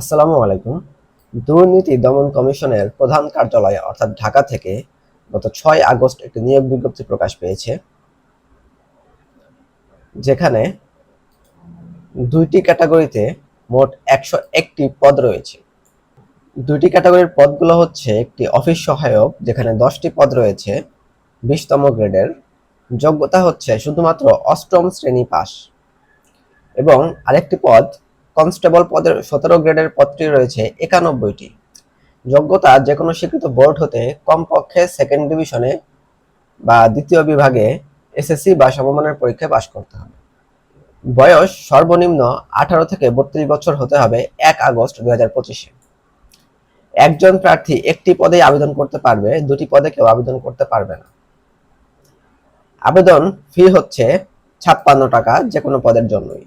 আসসালামু আলাইকুম। দুর্নীতি দমন কমিশনের প্রধান কার্যালয়, অর্থাৎ ঢাকা থেকে গত ছয় আগস্ট একটি নিয়োগ বিজ্ঞপ্তি প্রকাশ পেয়েছে, যেখানে দুইটি ক্যাটাগরিতে মোট একশো একটি পদ রয়েছে। দুইটি ক্যাটাগরির পদগুলো হচ্ছে একটি অফিস সহায়ক, যেখানে দশটি পদ রয়েছে, বিশতম গ্রেডের। যোগ্যতা হচ্ছে শুধুমাত্র অষ্টম শ্রেণি পাস এবং আরেকটি পদ কনস্টেবল পদের সতেরো গ্রেডের পদটি রয়েছে একানব্বইটি। যোগ্যতা যে কোনো স্বীকৃত বোর্ড হতে কমপক্ষে সেকেন্ড ডিভিশনে বা দ্বিতীয় বিভাগে এসএসসি বা সমমানের পরীক্ষায় পাশ করতে হবে। বয়স সর্বনিম্ন আঠারো থেকে বত্রিশ বছর হতে হবে এক আগস্ট দুই হাজার পঁচিশে। একজন প্রার্থী একটি পদে আবেদন করতে পারবে, দুটি পদে কেউ আবেদন করতে পারবে না। আবেদন ফি হচ্ছে ছাপ্পান্ন টাকা যে কোনো পদের জন্যই।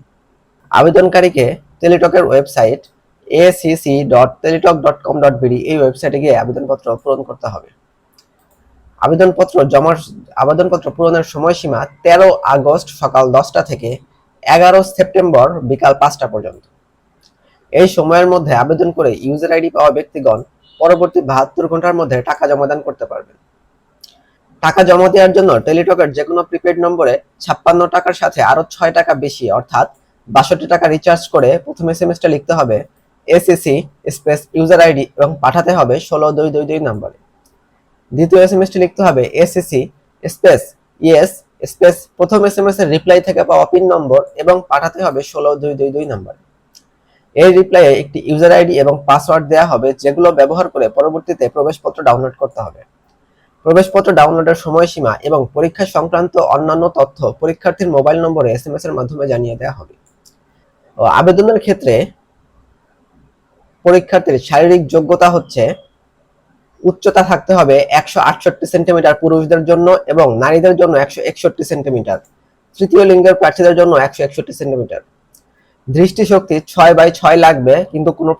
আবেদনকারীকে টেলিটকের website A C C dot Teletalk dot com dot BD এই ওয়েবসাইটে গিয়ে আবেদনপত্র পূরণ করতে হবে। আবেদনপত্র জমার আবেদনপত্র পূরণের সময়সীমা তেরো আগস্ট সকাল দশটা থেকে এগারো সেপ্টেম্বর বিকাল পাঁচটা পর্যন্ত। এই সময়ের মধ্যে আবেদন করে ইউজার আইডি পাওয়া ব্যক্তিগণ পরবর্তী বাহাত্তর ঘণ্টার মধ্যে টাকা জমাদান করতে পারবেন। টাকা জমা দেওয়ার জন্য টেলিটকের যে কোনো প্রিপেড নম্বরে ছাপ্পান্ন টাকার সাথে আরও ছয় টাকা বেশি, অর্থাৎ বাষট্টি টাকা রিচার্জ করে প্রথম এস লিখতে হবে এসএসসি স্পেস ইউজার আইডি এবং পাঠাতে হবে ষোলো দুই দুই দুই নম্বরে। দ্বিতীয় এস এম এসটি লিখতে হবে এসএসসি স্পেস ইয়েস স্পেস প্রথম এস এম এস এর রিপ্লাই থেকে পাওয়া পিন নম্বর এবং পাঠাতে হবে ষোলো দুই দুই দুই নম্বরে। এই রিপ্লাইয়ে একটি ইউজার আইডি এবং পাসওয়ার্ড দেওয়া হবে যেগুলো ব্যবহার করে পরবর্তীতে প্রবেশপত্র ডাউনলোড করতে হবে। প্রবেশপত্র ডাউনলোডের সময়সীমা এবং পরীক্ষা সংক্রান্ত অন্যান্য তথ্য পরীক্ষার্থীর মোবাইল নম্বরে এস এর মাধ্যমে জানিয়ে দেওয়া হবে। আবেদনের ক্ষেত্রে পরীক্ষার্থীর শারীরিক যোগ্যতা হচ্ছে উচ্চতা থাকতে হবে একশো আটষট্টি সেন্টিমিটার পুরুষদের জন্য এবং নারীদের জন্য একশো একষট্টি সেন্টিমিটার। তৃতীয় লিঙ্গের প্রার্থীদের জন্য একশো একষট্টি সেন্টিমিটার। দৃষ্টিশক্তি ছয় বাই ছয় লাগবে, কিন্তু কোনো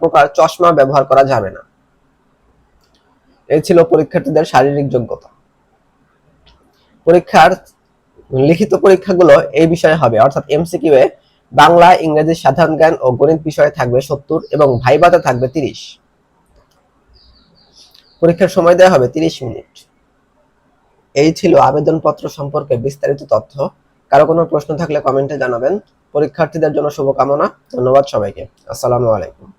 প্রকার চশমা ব্যবহার করা যাবে না। এই ছিল পরীক্ষার্থীদের শারীরিক যোগ্যতা। পরীক্ষার লিখিত পরীক্ষাগুলো এই বিষয়ে হবে, অর্থাৎ এমসিকিউ এ বাংলা, ইংরেজি, সাধারণ জ্ঞান ও গণিত বিষয়ে থাকবে সত্তর এবং ভাইবাতে থাকবে তিরিশ। পরীক্ষার সময় দেওয়া হবে তিরিশ মিনিট। এই ছিল আবেদনপত্র সম্পর্কে বিস্তারিত তথ্য। কারও কোনো প্রশ্ন থাকলে কমেন্টে জানাবেন। পরীক্ষার্থীদের জন্য শুভকামনা। ধন্যবাদ সবাইকে। আসসালামু আলাইকুম।